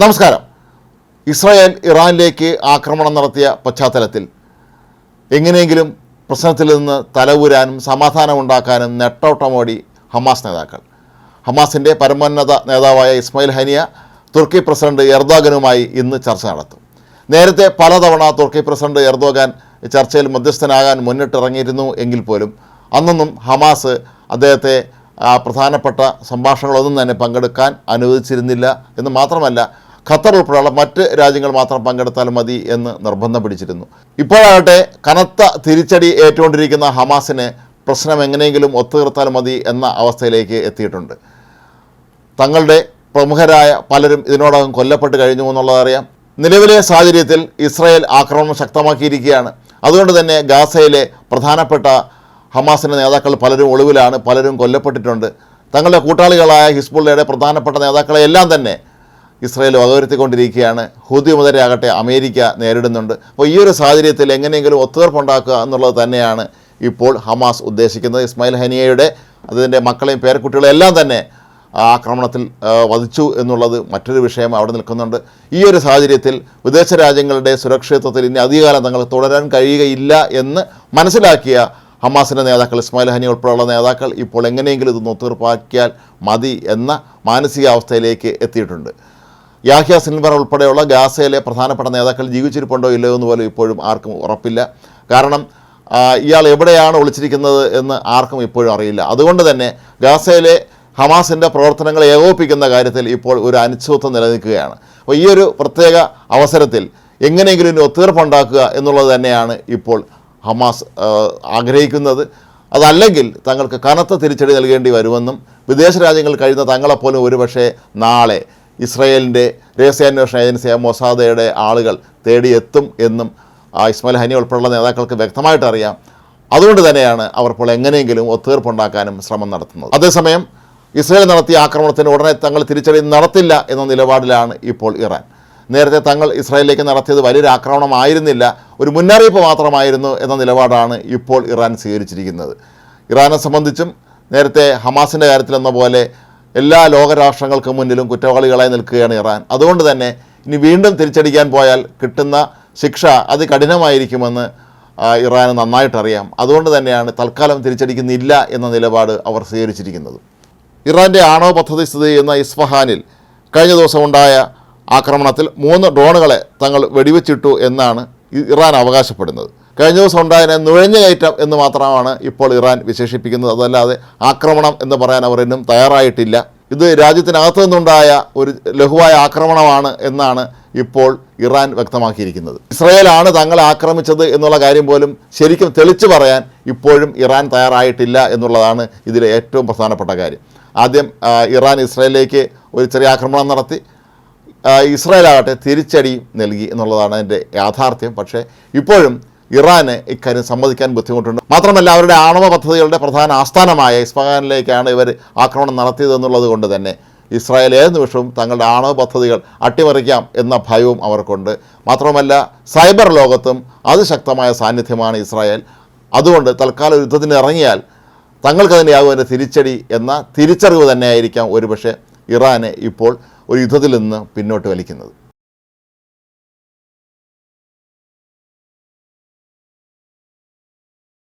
നമസ്കാരം. ഇസ്രായേൽ ഇറാനിലേക്ക് ആക്രമണം നടത്തിയ പശ്ചാത്തലത്തിൽ എങ്ങനെയെങ്കിലും പ്രശ്നത്തിൽ നിന്ന് തലവൂരാനും സമാധാനമുണ്ടാക്കാനും നെട്ടോട്ടമോടി ഹമാസ് നേതാക്കൾ. ഹമാസിന്റെ പരമോന്നത നേതാവായ ഇസ്മായിൽ ഹനിയ തുർക്കി പ്രസിഡന്റ് എർദോഗനുമായി ഇന്ന് ചർച്ച നടത്തും. നേരത്തെ പലതവണ തുർക്കി പ്രസിഡന്റ് എർദോഗാൻ ചർച്ചയിൽ മധ്യസ്ഥനാകാൻ മുന്നിട്ടിറങ്ങിയിരുന്നു എങ്കിൽ പോലും അന്നൊന്നും ഹമാസ് അദ്ദേഹത്തെ പ്രധാനപ്പെട്ട സംഭാഷണങ്ങളൊന്നും തന്നെ പങ്കെടുക്കാൻ അനുവദിച്ചിരുന്നില്ല എന്ന് മാത്രമല്ല ഖത്തർ ഉൾപ്പെടെയുള്ള മറ്റ് രാജ്യങ്ങൾ മാത്രം പങ്കെടുത്താൽ മതി എന്ന് നിർബന്ധം പിടിച്ചിരുന്നു. ഇപ്പോഴാകട്ടെ കനത്ത തിരിച്ചടി ഏറ്റുകൊണ്ടിരിക്കുന്ന ഹമാസിന് പ്രശ്നം എങ്ങനെയെങ്കിലും ഒത്തുതീർത്താൽ മതി എന്ന അവസ്ഥയിലേക്ക് എത്തിയിട്ടുണ്ട്. തങ്ങളുടെ പ്രമുഖരായ പലരും ഇതിനോടകം കൊല്ലപ്പെട്ട് കഴിഞ്ഞു എന്നുള്ളതറിയാം നിലവിലെ സാഹചര്യത്തിൽ ഇസ്രായേൽ ആക്രമണം ശക്തമാക്കിയിരിക്കുകയാണ്. അതുകൊണ്ട് തന്നെ ഗാസയിലെ പ്രധാനപ്പെട്ട ഹമാസിന്റെ നേതാക്കൾ പലരും ഒളിവിലാണ് പലരും കൊല്ലപ്പെട്ടിട്ടുണ്ട്. തങ്ങളുടെ കൂട്ടാളികളായ ഹിസ്ബുള്ളയുടെ പ്രധാനപ്പെട്ട നേതാക്കളെ എല്ലാം തന്നെ ഇസ്രായേൽ വകവരുത്തിക്കൊണ്ടിരിക്കുകയാണ്. ഹൂതി മുതലാകട്ടെ അമേരിക്ക നേരിടുന്നുണ്ട്. അപ്പോൾ ഈ ഒരു സാഹചര്യത്തിൽ എങ്ങനെയെങ്കിലും ഒത്തുതീർപ്പുണ്ടാക്കുക എന്നുള്ളത് തന്നെയാണ് ഇപ്പോൾ ഹമാസ് ഉദ്ദേശിക്കുന്നത്. ഇസ്മായിൽ ഹനിയയുടെ അതിന്റെ മക്കളെയും പേരക്കുട്ടികളെയും എല്ലാം തന്നെ ആക്രമണത്തിൽ വധിച്ചു എന്നുള്ളത് മറ്റൊരു വിഷയം അവിടെ നിൽക്കുന്നുണ്ട്. ഈ ഒരു സാഹചര്യത്തിൽ വിദേശ രാജ്യങ്ങളുടെ സുരക്ഷിതത്വത്തിൽ ഇനി അധികകാലം തങ്ങൾക്ക് തുടരാൻ കഴിയുകയില്ല എന്ന് മനസ്സിലാക്കിയ ഹമാസിന്റെ നേതാക്കൾ ഇസ്മായിൽ ഹനി ഉൾപ്പെടെയുള്ള നേതാക്കൾ ഇപ്പോൾ എങ്ങനെയെങ്കിലും ഇത് ഒത്തുതീർപ്പാക്കിയാൽ മതി എന്ന മാനസികാവസ്ഥയിലേക്ക് എത്തിയിട്ടുണ്ട്. യാഹ്യ സിൻവർ ഉൾപ്പെടെയുള്ള ഗാസയിലെ പ്രധാനപ്പെട്ട നേതാക്കൾ ജീവിച്ചിരിപ്പുണ്ടോ ഇല്ലയോ എന്ന് പോലും ഇപ്പോഴും ആർക്കും ഉറപ്പില്ല. കാരണം ഇയാൾ എവിടെയാണ് ഒളിച്ചിരിക്കുന്നത് എന്ന് ആർക്കും ഇപ്പോഴും അറിയില്ല. അതുകൊണ്ട് തന്നെ ഗാസയിലെ ഹമാസിന്റെ പ്രവർത്തനങ്ങൾ ഏകോപിപ്പിക്കുന്ന കാര്യത്തിൽ ഇപ്പോൾ ഒരു അനിശ്ചിതത്വം നിലനിൽക്കുകയാണ്. അപ്പോൾ ഈ ഒരു പ്രത്യേക അവസരത്തിൽ എങ്ങനെയെങ്കിലും ഒരു ഒത്തീർപ്പുണ്ടാക്കുക എന്നുള്ളത് തന്നെയാണ് ഇപ്പോൾ ഹമാസ് ആഗ്രഹിക്കുന്നത്. അതല്ലെങ്കിൽ തങ്ങൾക്ക് കനത്ത തിരിച്ചടി നൽകേണ്ടി വരുമെന്നും വിദേശ രാജ്യങ്ങൾ കഴിയുന്ന തങ്ങളെപ്പോലും ഒരുപക്ഷെ നാളെ ഇസ്രയേലിന്റെ രഹസ്യാന്വേഷണ ഏജൻസിയായ മൊസാദയുടെ ആളുകൾ തേടിയെത്തും എന്നും ഇസ്മായിൽ ഹനി ഉൾപ്പെടെയുള്ള നേതാക്കൾക്ക് വ്യക്തമായിട്ട് അറിയാം. അതുകൊണ്ട് തന്നെയാണ് അവർ ഇപ്പോൾ എങ്ങനെയെങ്കിലും ഒത്തുതീർപ്പുണ്ടാക്കാനും ശ്രമം നടത്തുന്നത്. അതേസമയം ഇസ്രയേൽ നടത്തിയ ആക്രമണത്തിന് ഉടനെ തങ്ങൾ തിരിച്ചടി നടത്തില്ല എന്ന നിലപാടിലാണ് ഇപ്പോൾ ഇറാൻ. നേരത്തെ തങ്ങൾ ഇസ്രായേലിലേക്ക് നടത്തിയത് വലിയൊരു ആക്രമണമായിരുന്നില്ല ഒരു മുന്നറിയിപ്പ് മാത്രമായിരുന്നു എന്ന നിലപാടാണ് ഇപ്പോൾ ഇറാൻ സ്വീകരിച്ചിരിക്കുന്നത്. ഇറാനെ സംബന്ധിച്ചും നേരത്തെ ഹമാസിന്റെ കാര്യത്തിലെന്ന പോലെ എല്ലാ ലോകരാഷ്ട്രങ്ങൾക്ക് മുന്നിലും കുറ്റവാളികളായി നിൽക്കുകയാണ് ഇറാൻ. അതുകൊണ്ട് തന്നെ ഇനി വീണ്ടും തിരിച്ചടിക്കാൻ പോയാൽ കിട്ടുന്ന ശിക്ഷ അതികഠിനമായിരിക്കുമെന്ന് കഠിനമായിരിക്കുമെന്ന് ഇറാന് നന്നായിട്ടറിയാം. അതുകൊണ്ട് തന്നെയാണ് തൽക്കാലം തിരിച്ചടിക്കുന്നില്ല എന്ന നിലപാട് അവർ സ്വീകരിച്ചിരിക്കുന്നത്. ഇറാന്റെ ആണവ പദ്ധതി സ്ഥിതി ചെയ്യുന്ന ഇസ്ഫഹാനിൽ കഴിഞ്ഞ ദിവസം ഉണ്ടായ ആക്രമണത്തിൽ മൂന്ന് ഡ്രോണുകളെ തങ്ങൾ വെടിവെച്ചിട്ടു എന്നാണ് ഇറാൻ അവകാശപ്പെടുന്നത്. കഴിഞ്ഞ ദിവസം ഉണ്ടായതിനെ നുഴഞ്ഞുകയറ്റം എന്ന് മാത്രമാണ് ഇപ്പോൾ ഇറാൻ വിശേഷിപ്പിക്കുന്നത്. അതല്ലാതെ ആക്രമണം എന്ന് പറയാൻ അവർ ഇന്നും തയ്യാറായിട്ടില്ല. ഇത് രാജ്യത്തിനകത്തു നിന്നുണ്ടായ ഒരു ലഘുവായ ആക്രമണമാണ് എന്നാണ് ഇപ്പോൾ ഇറാൻ വ്യക്തമാക്കിയിരിക്കുന്നത്. ഇസ്രയേലാണ് തങ്ങളെ ആക്രമിച്ചത് എന്നുള്ള കാര്യം പോലും ശരിക്കും തെളിച്ചു പറയാൻ ഇപ്പോഴും ഇറാൻ തയ്യാറായിട്ടില്ല എന്നുള്ളതാണ് ഇതിലെ ഏറ്റവും പ്രധാനപ്പെട്ട കാര്യം. ആദ്യം ഇറാൻ ഇസ്രയേലിലേക്ക് ഒരു ചെറിയ ആക്രമണം നടത്തി. ഇസ്രായേലാകട്ടെ തിരിച്ചടി നൽകി എന്നുള്ളതാണ് അതിന്റെ യാഥാർത്ഥ്യം. പക്ഷേ ഇപ്പോഴും ഇറാന് ഇക്കാര്യം സമ്മതിക്കാൻ ബുദ്ധിമുട്ടുണ്ട്. മാത്രമല്ല അവരുടെ ആണവ പദ്ധതികളുടെ പ്രധാന ആസ്ഥാനമായ ഇസ്ഫഹാനിലേക്കാണ് ഇവർ ആക്രമണം നടത്തിയതെന്നുള്ളത് കൊണ്ട് തന്നെ ഇസ്രായേൽ ഏത് നിമിഷവും തങ്ങളുടെ ആണവ പദ്ധതികൾ അട്ടിമറിക്കാം എന്ന ഭയവും അവർക്കുണ്ട്. മാത്രമല്ല സൈബർ ലോകത്തും അതിശക്തമായ സാന്നിധ്യമാണ് ഇസ്രായേൽ. അതുകൊണ്ട് തൽക്കാലം യുദ്ധത്തിന് ഇറങ്ങിയാൽ തങ്ങൾക്ക് തന്നെയാകും അതിന്റെ തിരിച്ചടി എന്ന തിരിച്ചറിവ് തന്നെയായിരിക്കാം ഒരുപക്ഷെ ഇറാനെ ഇപ്പോൾ ഒരു യുദ്ധത്തിൽ നിന്ന് പിന്നോട്ട് വലിക്കുന്നത്.